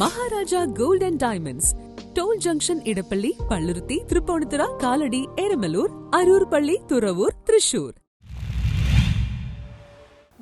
Maharaja gold and diamonds. Toll junction Edappally Palluruthy Tripunithura Kalady Eramalloor Aroor പള്ളി Thuravoor Thrissur.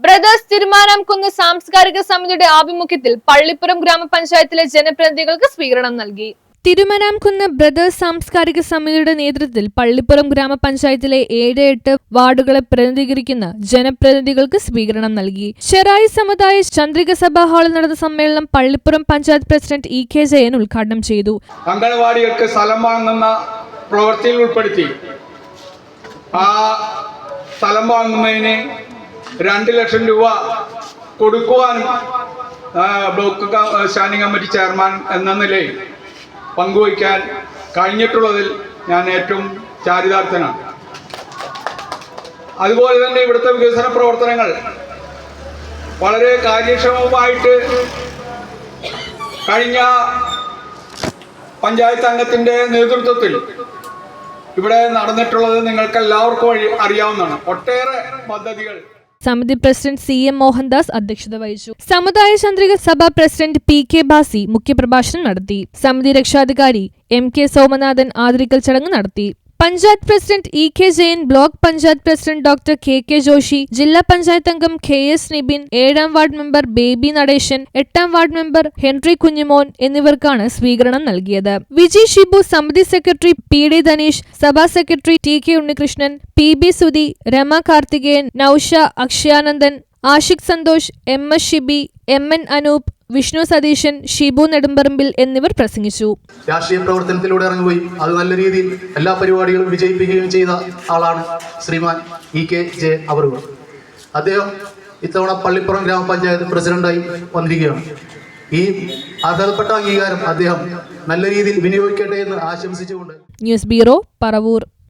Brothers തിരുമാനാംകുന്ന് സാംസ്കാരിക സമിതിയുടെ ആഭിമുഖ്യത്തിൽ പള്ളിപ്പുറം ഗ്രാമപഞ്ചായത്തിലെ ജനപ്രതിനിധികൾക്ക് സ്വീകരണം നൽകി. തിരുമനാംകുന്ന് ബ്രദേഴ്സ് സാംസ്കാരിക സമിതിയുടെ നേതൃത്വത്തിൽ പള്ളിപ്പുറം ഗ്രാമപഞ്ചായത്തിലെ ഏഴ് എട്ട് വാർഡുകളെ പ്രതിനിധീകരിക്കുന്ന ജനപ്രതിനിധികൾക്ക് സ്വീകരണം നൽകി. ചെറായി സമുദായ ചന്ദ്രിക സഭാ ഹാളിൽ നടന്ന സമ്മേളനം Pallippuram panchayat president E K Jayan ഉദ്ഘാടനം ചെയ്തു. അംഗൻവാടികൾക്ക് സ്ഥലം വാങ്ങുന്ന പ്രവൃത്തിയിൽ ഉൾപ്പെടുത്തി. ആ സ്ഥലം വാങ്ങുന്നതിന് രണ്ട് ലക്ഷം രൂപ കൊടുക്കുവാനും ബ്ലോക്ക് സ്റ്റാൻഡിംഗ് കമ്മിറ്റി ചെയർമാൻ എന്ന നിലയിൽ പങ്കുവയ്ക്കാൻ കഴിഞ്ഞിട്ടുള്ളതിൽ ഞാൻ ഏറ്റവും ചാരിതാർത്ഥനാണ് അതുപോലെ തന്നെ ഇവിടുത്തെ വികസന പ്രവർത്തനങ്ങൾ വളരെ കാര്യക്ഷമമായിട്ട് കഴിഞ്ഞ പഞ്ചായത്ത് അംഗത്തിന്റെ നേതൃത്വത്തിൽ ഇവിടെ നടന്നിട്ടുള്ളത് നിങ്ങൾക്ക് എല്ലാവർക്കും അറിയാവുന്നതാണ്. ഒട്ടേറെ പദ്ധതികൾ സമിതി പ്രസിഡന്റ് സി എം മോഹൻദാസ് അധ്യക്ഷത വഹിച്ചു. സമുദായ ചന്ദ്രിക സഭ പ്രസിഡന്റ് പി കെ ബാസി മുഖ്യപ്രഭാഷണം നടത്തി. സമിതി രക്ഷാധികാരി എം കെ സോമനാഥൻ ആദരിക്കൽ ചടങ്ങ് നടത്തി. Panchayat president E K Jayan block panchayat president doctor K K Joshi ജില്ലാ പഞ്ചായത്ത് അംഗം കെ എസ് നിബിൻ ഏഴാം വാർഡ് മെമ്പർ ബേബി നടേശൻ എട്ടാം വാർഡ് മെമ്പർ ഹെൻറി കുഞ്ഞുമോൻ എന്നിവർക്കാണ് സ്വീകരണം നൽകിയത്. വിജി ഷിബു സമിതി സെക്രട്ടറി പി ഡി ധനീഷ് സഭാ secretary T K Unnikrishnan P B Sudhi Rama Karthikeyan Nousha Akshayanandan Ashiq Santhosh M S Shibi M N Anoop Vishnu Satheesan Shibu Nedumparambil എന്നിവർ പ്രസംഗിച്ചു. രാഷ്ട്രീയ പ്രവർത്തനത്തിലൂടെ ഇറങ്ങുകയും അത് നല്ല രീതിയിൽ എല്ലാ പരിപാടികളും വിജയിപ്പിക്കുകയും ചെയ്ത ആളാണ് ശ്രീമാൻ ഇ കെ ജെ അവറുകൾ അദ്ദേഹം ഇത്തവണ പള്ളിപ്പുറം ഗ്രാമപഞ്ചായത്ത് പ്രസിഡന്റായി വന്നിരിക്കുകയാണ്. ഈ അർഹതപ്പെട്ട അംഗീകാരം അദ്ദേഹം നല്ല രീതിയിൽ വിനിയോഗിക്കട്ടെ എന്ന് ആശംസിച്ചുകൊണ്ട് ന്യൂസ് ബ്യൂറോ പറവൂർ.